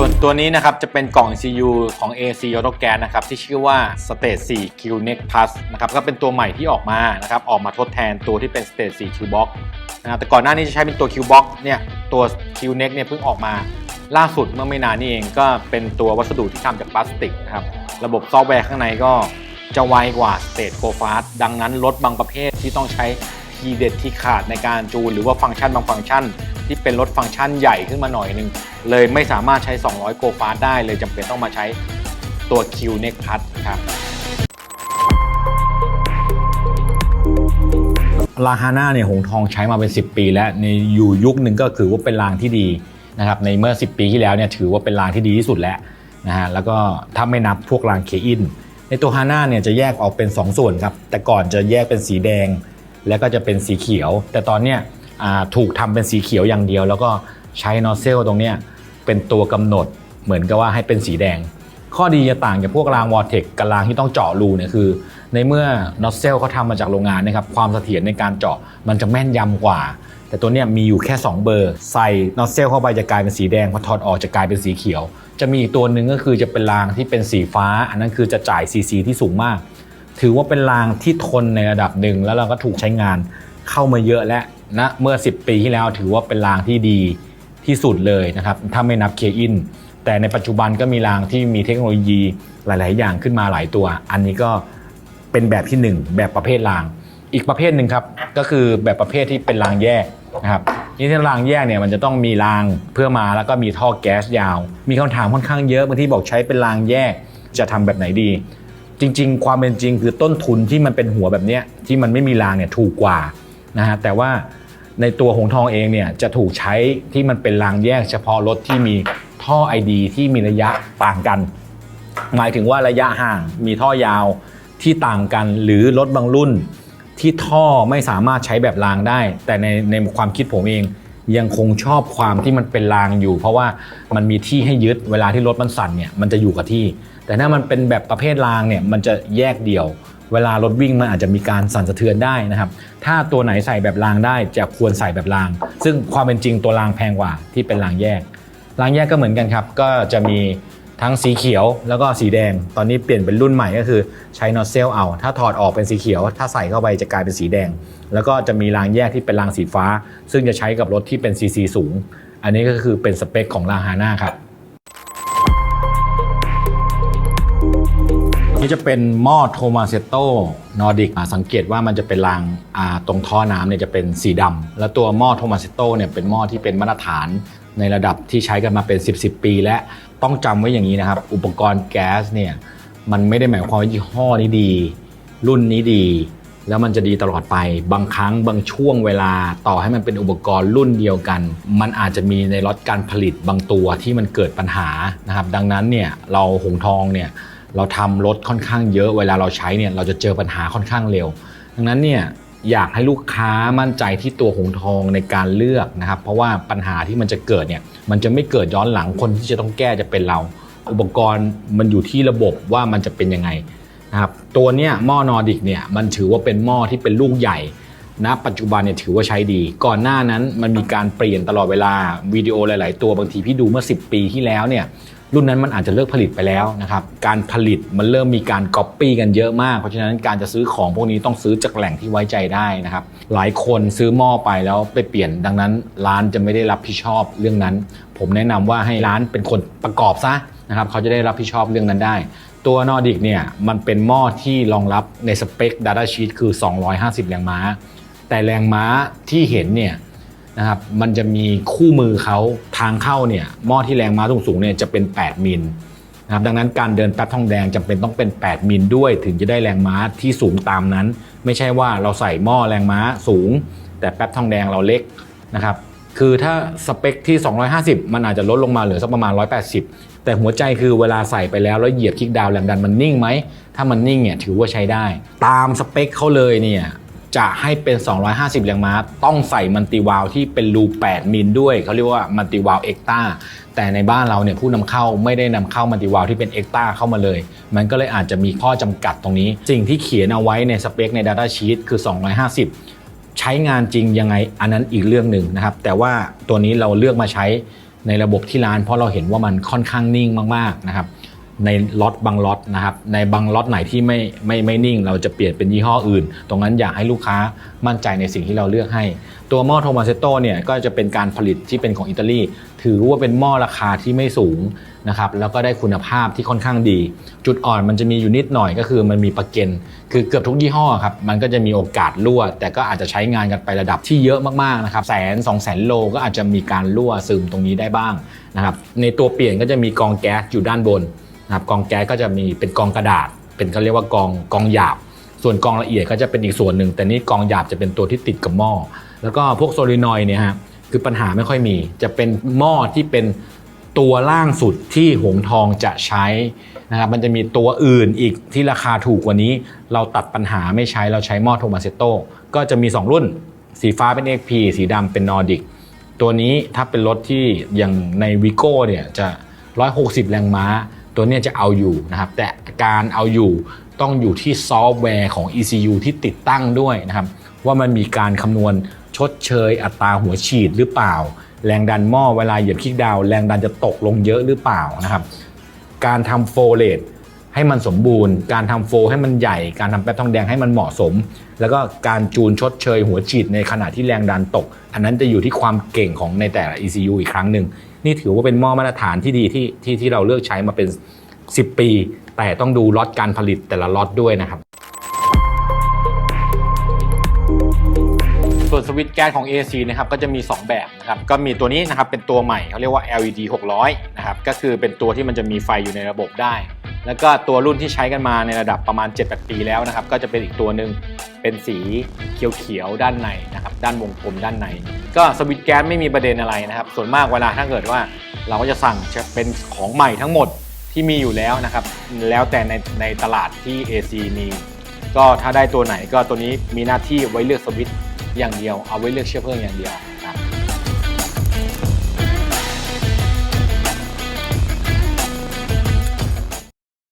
ส่วนตัวนี้นะครับจะเป็นกล่อง ECU ของ AC Auto Gas นะครับที่ชื่อว่า Stage 4 Q Next Plus นะครับก็เป็นตัวใหม่ที่ออกมานะครับออกมาทดแทนตัวที่เป็น Stage 4 Q Box นะครับแต่ก่อนหน้านี้จะใช้เป็นตัว Q Box เนี่ยตัว Q Next เนี่ยเพิ่งออกมาล่าสุดเมื่อไม่นานนี้เองก็เป็นตัววัสดุที่ทำจากพลาสติกนะครับระบบซอฟต์แวร์ข้างในก็จะไวกว่า Stage Go Fast ดังนั้นรถบางประเภทที่ต้องใช้ ทีเด็ดที่ขาดในการจูน หรือว่าฟังก์ชันบางฟังก์ชัน ที่เป็นรถฟังก์ชันใหญ่ขึ้นมาหน่อยหนึงเลยไม่สามารถใช้ 200 โกฟาสได้เลยจำเป็นต้องมาใช้ตัว Q Next Plus ครับลาฮาน่าเนี่ยหงทองใช้มาเป็น 10 ปี แล้วในอยู่ยุคหนึ่งก็คือว่าเป็นรางที่ดีนะครับในเมื่อ 10 ปีที่แล้วเนี่ยถือว่าเป็นรางที่ดีที่สุดแล้วนะฮะแล้วก็ถ้าไม่นับพวกรางเคอินในตัวฮาน่าเนี่ยจะแยกออกเป็น 2 ส่วนครับแต่ก่อนจะแยกเป็นสีแดง แล้วก็จะเป็นสีเขียว แต่ตอนเนี้ยถูกทำเป็นสีเขียวอย่างเดียว แล้วก็ใช้นอสเซลตรงเนี้ยเป็นตัวกำหนดเหมือนกับว่าให้เป็นสีแดง ข้อดีจะต่างจากพวกรางวอร์เทกกับรางที่ต้องเจาะรูเนี่ยคือ ในเมื่อนอสเซลเขาทำมาจากโรงงานนะครับความเสถียรในการเจาะมันจะแม่นยำกว่า แต่ตัวเนี้ยมีอยู่แค่ 2 เบอร์ ใส่นอสเซลเข้าไปจะกลายเป็นสีแดงพอถอดออกจะกลายเป็นสีเขียว จะมีอีกตัวหนึ่งก็คือจะเป็นรางที่เป็นสีฟ้า อันนั้นคือจะจ่ายซีซีที่สูงมาก ถือว่าเป็นรางที่ทนในระดับหนึ่งแล้วเราก็ถูกใช้งานเข้ามาเยอะและนะเมื่อ 10 ปีที่แล้วถือว่าเป็นรางที่ดีที่สุดเลยนะครับถ้าไม่นับเคอินแต่ในปัจจุบันก็มีรางที่มีเทคโนโลยีหลาย ๆ อย่างขึ้นมาหลายตัว อันนี้ก็เป็นแบบที่ 1 แบบประเภทราง อีกประเภทหนึ่งครับก็คือแบบประเภทที่เป็นรางแยกนะครับนี่ที่รางแยกเนี่ยมันจะต้องมีรางเพื่อมาแล้วก็มีท่อแก๊สยาว มีคำถามค่อนข้างเยอะบางที่บอกใช้เป็นรางแยกจะทำแบบไหนดี จริง ๆ ความเป็นจริงคือต้นทุนที่มันเป็นหัวแบบเนี้ยที่มันไม่มีรางเนี่ยถูกกว่านะฮะแต่ว่าในตัวหงทองเองเนี่ยจะถูกใช้ที่มันเป็นรางแยกเฉพาะรถที่มีท่อ ID ที่มีระยะต่างกัน หมายถึงว่าระยะห่างมีท่อยาวที่ต่างกันหรือรถบางรุ่นที่ท่อไม่สามารถใช้แบบรางได้ แต่ในในความคิดผมเอง ยังคงชอบความที่มันเป็นรางอยู่ เพราะว่ามันมีที่ให้ยึดเวลาที่รถมันสั่นเนี่ยมันจะอยู่กับที่ แต่ถ้ามันเป็นแบบประเภทรางเนี่ยมันจะแยกเดี่ยว เวลารถวิ่งมันอาจจะมีการสั่นสะเทือนได้นะครับ ถ้าตัวไหนใส่แบบรางได้จะควรใส่แบบราง ซึ่งความเป็นจริงตัวรางแพงกว่าที่เป็นรางแยกรางแยกก็เหมือนกันครับ ก็จะมี ทั้งสีเขียวแล้วก็สีแดง ตอนนี้เปลี่ยนเป็นรุ่นใหม่ก็คือใช้นอตเซลเอา ถ้าถอดออกเป็นสีเขียว ถ้าใส่เข้าไปจะกลายเป็นสีแดง แล้วก็จะมีรางแยกที่เป็นรางสีฟ้า ซึ่งจะใช้กับรถที่เป็นซีซีสูง อันนี้ก็คือเป็นสเปคของรางฮาน่าครับนี่จะเป็นหม้อโทมาเซโตนอร์ดิกสังเกตว่ามันจะเป็นรางตรงท่อน้ำเนี่ยจะเป็นสีดำแล้วตัวหม้อโทมาเซโตเนี่ยเป็นหม้อที่เป็นมาตรฐาน ในระดับที่ใช้กันมาเป็น 10 10ปี และต้องจำไว้อย่างนี้นะครับ อุปกรณ์แก๊สเนี่ยมันไม่ได้หมายความว่ายี่ห้อนี้ดี รุ่นนี้ดี แล้วมันจะดีตลอดไป บางครั้งบางช่วงเวลาต่อให้มันเป็นอุปกรณ์รุ่นเดียวกัน มันอาจจะมีในล็อตการผลิตบางตัวที่มันเกิดปัญหานะครับ ดังนั้นเนี่ยเราหงทองเนี่ยเราทำรถค่อนข้างเยอะเวลาเราใช้เนี่ยเราจะเจอปัญหาค่อนข้างเร็ว ดังนั้นเนี่ย อยากให้ลูกค้ามั่นใจที่ตัวหงทองในการเลือกนะครับ เพราะว่าปัญหาที่มันจะเกิดเนี่ยมันจะไม่เกิดย้อนหลังคนที่จะต้องแก้จะเป็นเรา อุปกรณ์มันอยู่ที่ระบบว่ามันจะเป็นยังไงนะครับตัวเนี้ยหม้อนอร์ดิกเนี่ยมันถือว่าเป็นหม้อที่เป็นลูกใหญ่ณปัจจุบันเนี่ยถือว่าใช้ดี ก่อนหน้านั้นมันมีการเปลี่ยนตลอดเวลาวิดีโอหลาย ๆ ตัวบางทีพี่ดูเมื่อ 10 ปีที่แล้วเนี่ย รุ่นนั้นมันอาจจะเลิกผลิตไปแล้วนะครับ การผลิตมันเริ่มมีการก๊อปปี้กันเยอะมาก เพราะฉะนั้นการจะซื้อของพวกนี้ต้องซื้อจากแหล่งที่ไว้ใจได้นะครับ หลายคนซื้อหม้อไปแล้วไปเปลี่ยน ดังนั้นร้านจะไม่ได้รับผิดชอบเรื่องนั้น ผมแนะนำว่าให้ร้านเป็นคนประกอบซะนะครับเขาจะได้รับผิดชอบเรื่องนั้นได้ ตัวนอร์ดิกเนี่ยมันเป็นหม้อที่รองรับในสเปค Data Sheet คือ 250 แรงม้า แต่แรงม้าที่เห็นเนี่ย นะครับมันจะมีคู่มือเขาทางเข้าเนี่ยหม้อที่แรงม้าสูงๆเนี่ยจะเป็น 8 มิลนะครับดังนั้นการเดินแป๊บทองแดงจำเป็นต้องเป็น 8 มิลด้วย ถึงจะได้แรงม้าที่สูงตามนั้น ไม่ใช่ว่าเราใส่หม้อแรงม้าสูง แต่แป๊บทองแดงเราเล็กนะครับคือถ้าสเปคที่ 250 มันอาจจะลดลงมาเหลือสักประมาณ 180 แต่หัวใจคือเวลาใส่ไปแล้วแล้วเหยียบคลิกดาวแรงดันมันนิ่งไหม ถ้ามันนิ่งเนี่ยถือว่าใช้ได้ ตามสเปคเขาเลยเนี่ย จะให้เป็น 250แรงม้า ต้องใส่มันติวาลที่เป็นรู 8 มิลด้วย เขาเรียกว่ามันติวาลเอ็กตาแต่ในบ้านเราเนี่ยผู้นำเข้าไม่ได้นำเข้ามันติวาลที่เป็นเอ็กตาเข้ามาเลย มันก็เลยอาจจะมีข้อจำกัดตรงนี้ สิ่งที่เขียนเอาไว้ในสเปคใน Data Sheet คือ 250 ใช้งานจริงยังไงอันนั้นอีกเรื่องหนึ่งนะครับ แต่ว่าตัวนี้เราเลือกมาใช้ในระบบที่ร้าน เพราะเราเห็นว่ามันค่อนข้างนิ่งมากๆนะครับ ในล็อตบางล็อตนะครับในบางล็อตไหนที่ไม่ไม่ไม่นิ่ง เราจะเปลี่ยนเป็นยี่ห้ออื่น ตรงนั้นอยากให้ลูกค้ามั่นใจในสิ่งที่เราเลือกให้ ตัวหม้อโทมาเซโตเนี่ยก็จะเป็นการผลิตที่เป็นของอิตาลีถือว่าเป็นหม้อราคาที่ไม่สูงนะครับแล้วก็ได้คุณภาพที่ค่อนข้างดี จุดอ่อนมันจะมีอยู่นิดหน่อยก็คือมันมีประเก็นคือเกือบทุกยี่ห้อครับมันก็จะมีโอกาสรั่ว แต่ก็อาจจะใช้งานกันไประดับที่เยอะมากๆนะครับแสนสองแสนโลก็อาจจะมีการรั่วซึมตรงนี้ได้บ้างนะครับในตัวเปลี่ยนก็จะมีกองแก๊สอยู่ด้านบน นะครับกองแก๊สก็จะมีเป็นกองกระดาษ เป็นเขาเรียกว่ากองกองหยาบ ส่วนกองละเอียดก็จะเป็นอีกส่วนหนึ่ง แต่นี่กองหยาบจะเป็นตัวที่ติดกับหม้อแล้วก็พวกโซลินอยด์เนี่ยฮะคือปัญหาไม่ค่อยมี จะเป็นหม้อที่เป็นตัวล่างสุดที่หงทองจะใช้นะครับมันจะมีตัวอื่นอีกที่ราคาถูกกว่านี้ เราตัดปัญหาไม่ใช้เราใช้หม้อโทมาเซโตก็จะมี 2 รุ่น สีฟ้าเป็น XP สีดำเป็นนอร์ดิกตัวนี้ถ้าเป็นรถที่อย่างในวิโก้เนี่ยจะ 160 แรงม้า ตัวนี้จะเอาอยู่นะครับ แต่การเอาอยู่ต้องอยู่ที่ซอฟต์แวร์ของ ECU ที่ติดตั้งด้วยนะครับ ว่ามันมีการคำนวณชดเชยอัตราหัวฉีดหรือเปล่า แรงดันหม้อเวลาเหยียบคลิกดาวแรงดันจะตกลงเยอะหรือเปล่านะครับ การทำโฟเลตให้มันสมบูรณ์ การทำโฟให้มันใหญ่ การทำแป๊บทองแดงให้มันเหมาะสม แล้วก็การจูนชดเชยหัวฉีดในขณะที่แรงดันตก อันนั้นจะอยู่ที่ความเก่งของในแต่ละ ECU อีกครั้งหนึ่ง นี่ถือว่าเป็นหม้อมาตรฐานที่ดีที่ที่ที่เราเลือกใช้มาเป็น 10 ปี แต่ต้องดูล็อตการผลิตแต่ละล็อตด้วยนะครับ ส่วนสวิตช์แก๊สของ AC นะครับก็จะมี 2 แบบนะครับก็มีตัวนี้นะครับเป็นตัวใหม่เขาเรียกว่า LED 600นะครับก็คือเป็นตัวที่มันจะมีไฟอยู่ในระบบได้ แล้วก็ตัวรุ่นที่ใช้กันมาในระดับประมาณ 7-8 ปีแล้วนะครับ ก็จะเป็นอีกตัวหนึ่งเป็นสีเขียวๆด้านในนะครับ ด้านวงกลมด้านใน ก็สวิตช์แก๊สไม่มีประเด็นอะไรนะครับ ส่วนมากเวลาถ้าเกิดว่าเราก็จะสั่งจะเป็นของใหม่ทั้งหมดที่มีอยู่แล้วนะครับ แล้วแต่ในในตลาดที่ AC มี ก็ถ้าได้ตัวไหนก็ตัวนี้มีหน้าที่ไว้เลือกสวิตช์อย่างเดียว เอาไว้เลือกเชื้อเพลิงอย่างเดียว